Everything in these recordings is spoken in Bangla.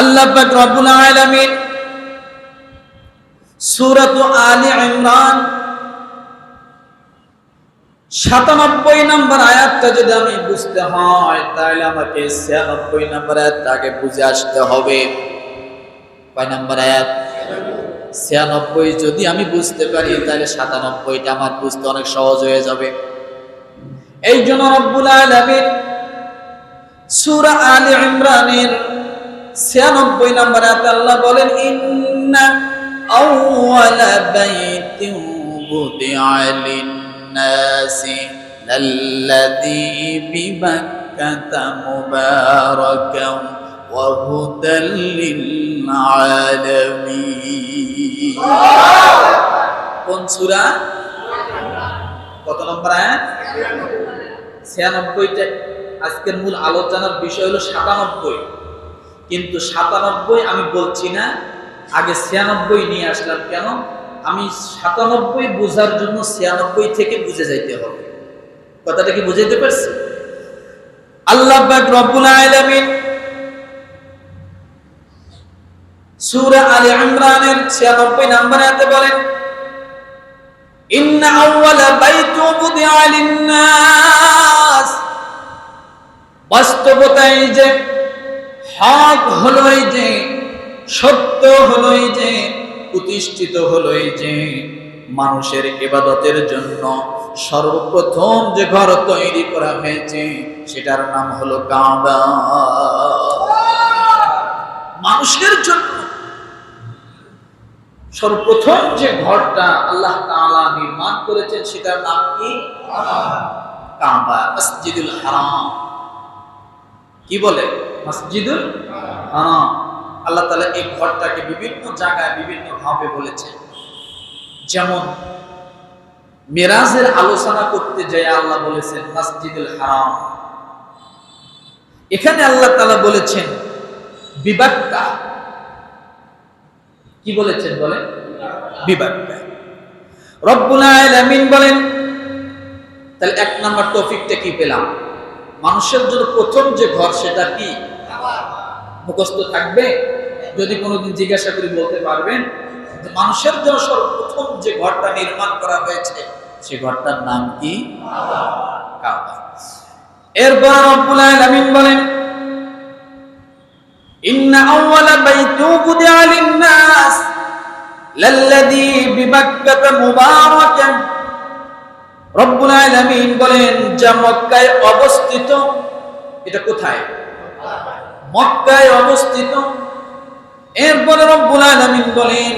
আল্লাহ পাক ইমরান সাতানব্বই নম্বর আয়াতটা যদি আমি বুঝতে হয়, তাহলে আমাকে ছিয়ানব্বই নম্বর আয়াতটা আগে বুঝে আসতে হবে। কয় নম্বর আয়াত? ছিয়ানব্বই যদি আমি বুঝতে পারি, তাহলে সাতানব্বইটা আমার বুঝতে অনেক সহজ হয়ে যাবে। এই জন্য রব্বুল আলামিন সূরা আলী ইমরানের ছিয়ানব্বই নম্বর আল্লাহ বলেন, ইন্না বাইতিন বুদিআ লিন-নাসি লাল্লাযী বিবাক্কাতা মুবারাকান ওয়া হুদাল লিল-আলামিন। কোন সূরা? কত নম্বর আয়াত? ছিয়ানব্বইটা। আজকের মূল আলোচনার বিষয় হলো সাতানব্বই। কিন্তু সাতানব্বই আমি বলছি না, আগে ছিয়ানব্বই নিয়ে আসলাম কেন? আমি সাতানব্বই বোঝার জন্য ছিয়ানব্বই থেকে বুঝে যাইতে হবে। কথাটা কি বুঝাইতে পারছি? আল্লাহ রব্বুল আলামিন সূরা আলে ইমরানের 96 নম্বর আয়াতে বলেন, ইন্না আউওয়ালা বাইতু বুদিআ লিন-নাস। বাস্তবতাই যে হক হলোই যে, সত্য হলোই যে, প্রতিষ্ঠিত হলোই যে, মানুষের ইবাদতের জন্য সর্বপ্রথম যে ঘর তৈরি করা হয়েছে, সেটার নাম হলো কাবা। মানুষের জন্য সর্বপ্রথম যে ঘরটা আল্লাহ তাআলা নির্মাণ করেছেন, সেটার নাম কি? কাবা, মসজিদুল হারাম। কি বলে? মসজিদুল হারাম। আল্লাহ তালা এই ঘরটাকে বিভিন্ন জায়গায় বিভিন্ন ভাবে বলেছেন। যেমন মেরাজের আলোচনা করতে যায় আল্লাহ বলেছেন, মসজিদুল হারাম। এখানে আল্লাহ তালা বলেছেন, বিবাক্কা। কি বলেছেন বলেন? বিবাক্কা। রব্বুল আলামিন বলেন, তাহলে এক নাম্বার টপিকটা কি পেলাম? মানুষের জন্য প্রথম যে ঘর সেটা কি? মুখস্থ থাকবে, যদি কোনোদিন জিজ্ঞাসা করে বলতে পারবেন মানুষের জন্য সর্বপ্রথম যে ঘরটা নির্মাণ করা হয়েছে, সে ঘরটার নাম কি? এরপর বলেন অবস্থিত, এটা কোথায়? মক্কায় অবস্থিত। এরপরে রব্বুল আলামিন বলেন,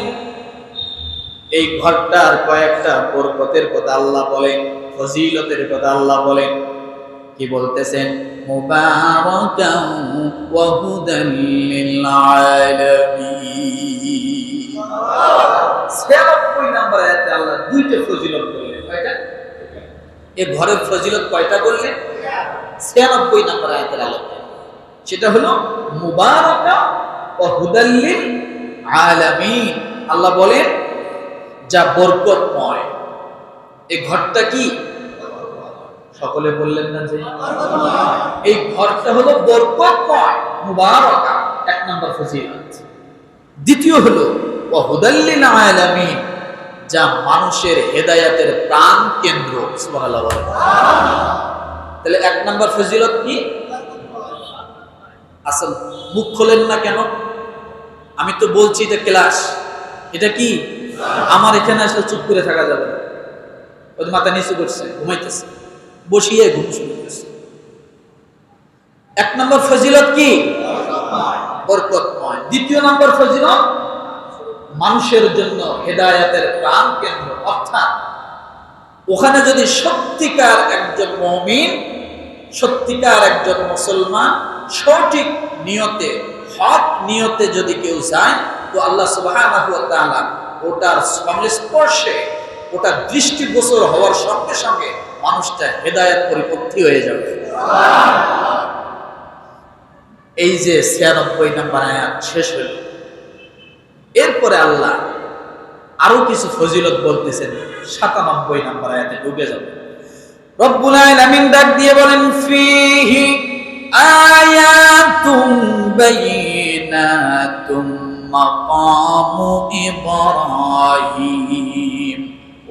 এই ঘরটার কয়েকটা বরকতের কথা আল্লাহ বলেন, ফজিলতের কথা আল্লাহ বলেন। কি বলতেছেন? মুবারাকান ওয়া হুদান লিল আলামিন 96 নম্বর আয়াতে আল্লাহ দুইটা ফজিলত বললেন কয়টা? এই ঘরের ফজিলত কয়টা বললেন? 96 নম্বর আয়াতের আলোকে। সেটা হলো মুবারাকা ওয়া হুদাল লিল আলামিন। আল্লাহ বলেন, যা বরকতময়। এই ঘরটা কি? সকলে বললেন না যে। এই ঘরটা হলো বরকতময়, মুবারকা। এক নম্বর ফজিলত। দ্বিতীয় হলো ওয়াহুদাল্লিল আলামিন, যা মানুষের হেদায়াতের প্রাণ কেন্দ্র সুবহানাল্লাহ তাহলে এক নম্বর ফজিলত কি? আসল, মুখ খোলেন না কেন? আমি তো বলছি এটা ক্লাস। এটা কি? আমার এখানে আসলে চুপ করে থাকা যাবে ওই মাথা নিচু করছে, ঘুমাইতেছে। বসিয়ে ঘুম শুরু করছে এক নম্বর ফজিলত কি? বরকতময়। দ্বিতীয় নম্বর ফজিলত? মানুষের জন্য হেদায়াতের প্রাণ কেন্দ্র। অর্থাৎ, ওখানে যদি সত্যিকার একজন মমিন, সত্যিকার একজন মুসলমান সঠিক নিয়তে, হক নিয়তে যদি কেউ যায়, তো আল্লাহ তাআলা ওটার সংস্পর্শে ওটা দৃষ্টিগোচর হওয়ার সঙ্গে সঙ্গে মানুষটা হেদায়ত পরিপন্থী হয়ে যাবে। এই যে ছিয়ানব্বই নাম্বার আয়াত শেষ হইল এরপরে আল্লাহ আরও কিছু ফজিলত বলতেছেন, সাতানব্বই নাম্বার আয়াতে ঢুকে যাবে। রব্বুল আলামিন ডাক দিয়ে বলেন, ফিহি আয়াতুম বাইনাত مقام إبراهيم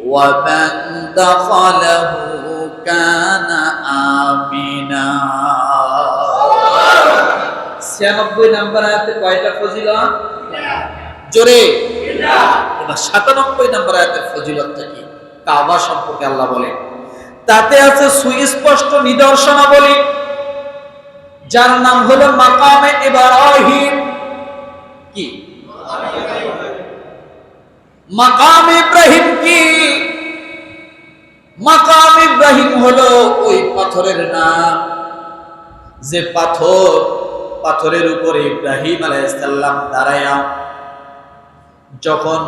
ومن دخله كان آمنا ছিয়ানব্বই নাম্বার আয়াতে কয়টা ফজিলত জোরে এবার সাতানব্বই নাম্বার আয়াতের ফজিলতটা কি কাবা সম্পর্কে আল্লাহ বলেন তাতে আছে সুস্পষ্ট নিদর্শনাবলী যার নাম হলো মাকামে ইব্রাহিম। কি? মাকাম ইব্রাহিম কি? মাকাম ইব্রাহিম হলো ওই পাথরের নাম। যে পাথর, পাথরের উপরে ইব্রাহিম আলাইসাল্লাম দাঁড়ায়া। যখন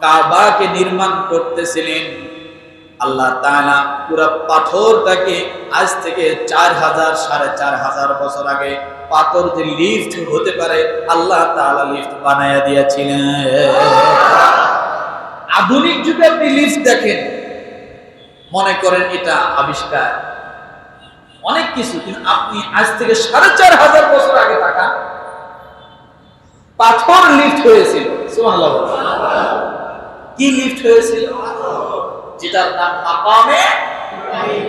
কাবাকে নির্মাণ করতেছিলেন আল্লাহ তাআলা পুরো পাথরটাকে আজ থেকে চার হাজার সাড়ে চার হাজার বছর আগে পাথর যে লিফট হতে পারে আল্লাহ তাআলা লিফট বানাইয়া দিয়েছিলেন। আধুনিক যুগে আপনি লিফট দেখেন, মনে করেন এটা আবিষ্কার। অনেক কিছু, কিন্তু আপনি আজ থেকে সাড়ে চার হাজার বছর আগে থাকা পাথর লিফট হয়েছিল। কি লিফট হয়েছিল? যেটার নাম মাকামে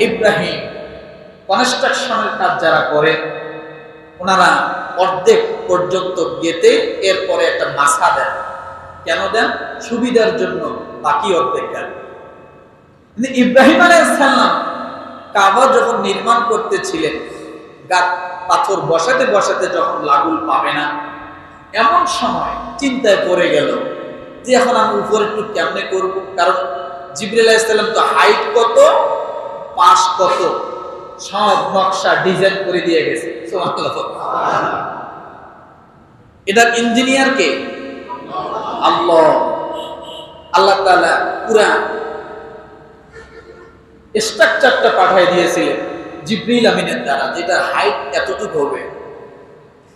ইব্রাহিম। কনস্ট্রাকশনের কাজ যারা করে, ওনারা অর্ধেক পর্যন্ত গেতে এরপরে একটা মাসা দেন। কেন দেন? সুবিধার জন্য বাকি অর্ধেক দেন। কিন্তু ইব্রাহিম আলাইসাল্লাম কাবা যখন নির্মাণ করতেছিলেন, গাত পাথর বসাতে বসাতে যখন লাগুল পাবে না, এমন সময় চিন্তায় পড়ে গেল যে এখন আমি উপরে একটু কেমনে করব? কারণ জিবরিল তো হাইট কত? পাশ কত? সব নকশা ডিজাইন করে দিয়ে গেছে। এটার ইঞ্জিনিয়ার কে? আল্লাহ। আল্লাহ তাআলা পুরা স্ট্রাকচারটা পাঠিয়ে দিয়েছিলেন জিব্রিল আমিনের দ্বারা, যেটা হাইট এতটুকু হবে।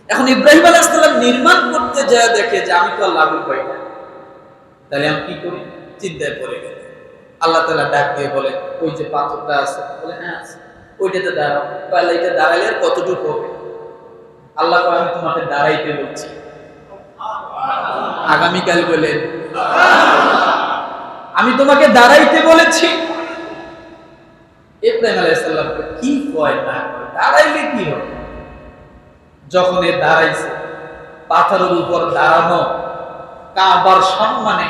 এখন ইব্রাহিম আলাইহিস নির্মাণ করতে যায় দেখে যে আমি তো আর লাগু পাই না। তাহলে আমি কি করি? চিন্তায় পড়ে গেল আল্লাহ তালা ডাক দিয়ে বলে, ওই যে পাথরটা আছে। বলে হ্যাঁ আছে। ওইটাতে দাঁড়াও। তাহলে এটা দাঁড়াইলে কতটুকু হবে? আল্লাহ আমি তোমাকে দাঁড়াইতে বলছি। আগামীকাল বলে, আমি তোমাকে দাঁড়াইতে বলেছি। ইব্রাহিম আলাইসাল্লামকে কি কয় না দাঁড়াইলে কি হবে? যখন এ দাঁড়াইছে, পাথরের উপর দাঁড়ানো কাবার সম্মানে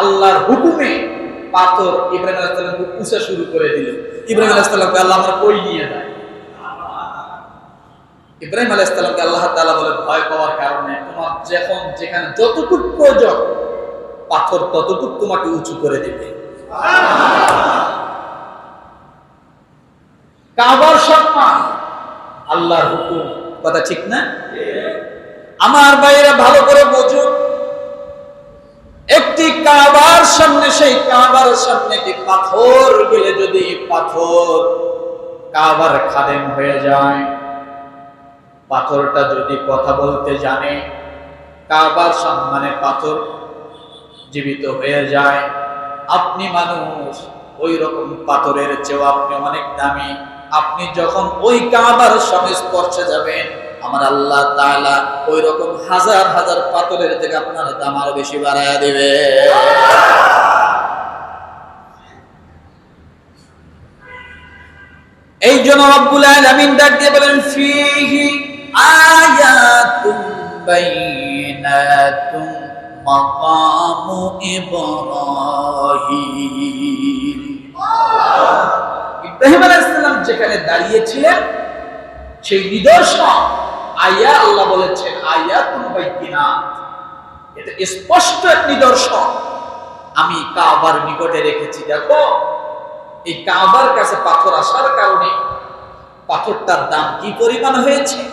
আল্লাহর হুকুমে পাথর ইব্রাহিম আলাইসাল্লামকে পুষা শুরু করে দিল। ইব্রাহিম আলাইসাল্লামকে আল্লাহ আমার কই নিয়ে যায় ইব্রাহিম আলাইসাল্লামকে আল্লাহ তাআলা বলে, ভয় পাওয়ার কারণে তোমার যখন যেখানে যতটুকু প্রয়োজন, পাথর ততটুকু তোমাকে উঁচু করে দিবে। কাবার সম্মান, আল্লাহর হুকুম। কথা ঠিক না? আমার ভাইয়েরা ভালো করে বুঝুন একটি কাবার সামনে সেই কাবার সামনে একটি পাথর গেলে যদি পাথর কাবার খাদেম হয়ে যায়? পাথরটা যদি কথা বলতে জানে, কাবার সম্মানে পাথর জীবিত হয়ে যায়। আপনি মানুষ ওই রকম পাথরের চেয়েও আপনি অনেক দামি। আপনি যখন ওই কাবার সংস্পর্শে যাবেন আমার আল্লাহ ওই রকম হাজার হাজার পাথরের থেকে আপনার দাম আরও বেশি বাড়ায় দেবে। এই জন্য ডাক দিয়ে বলেন, ফিহি ইব্রাহিম। যেখানে দাঁড়িয়েছিলেন, সেই নিদর্শন আয়া আল্লাহ বলেছেন, আয়াতুল বাইয়িনাত। এটা স্পষ্ট এক নিদর্শন। আমি কাবার নিকটে রেখেছি, দেখো। এই কাবার কাছে পাথর আসার কারণে পাথরটার দাম কি পরিমাণ হয়েছে?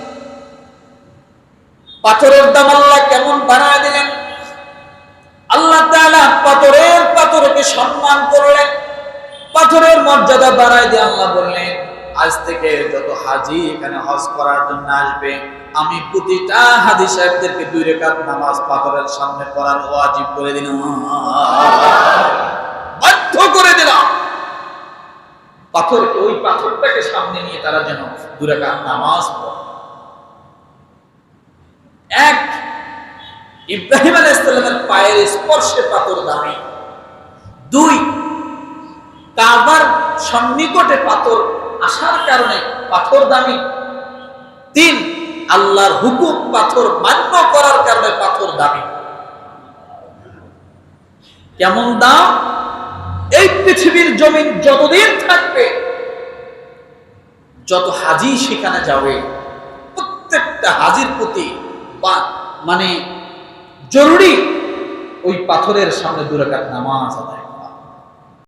পাথরের দাম আল্লাহ কেমন বানায় দিলেন? আল্লাহ তাআলা পাথরের পাথরকে সম্মান করলেন। পাথরের মর্যাদা বাড়ায় দিয়ে আল্লাহ বললেন আজ থেকে যত হাজি এখানে হজ করার জন্য আসবে, আমি প্রতিটা হাজি সাহেবদেরকে দুই রেখাত নামাজ পাথরের সামনে পড়ার ওয়াজিব করে দিলাম। বাধ্য করে দিলাম। পাথরকে ওই পাথরটাকে সামনে নিয়ে তারা যেন দুই রেখাত নামাজ পড়ে। এক, ইব্রাহিম আলাহ ইসলামের পায়ের স্পর্শে পাথর দামি। দুই কাবার সন্নিকটে পাথর আসার কারণে পাথর দামি। তিন, আল্লাহর হুকুম পাথর মান্য করার কারণে পাথর দামি। কেমন দাম? এই পৃথিবীর জমিন যতদিন থাকবে, যত হাজি সেখানে যাবে, প্রত্যেকটা হাজির প্রতি মানে জরুরি ওই পাথরের সামনে দুরাকাত নামাজ আদায়।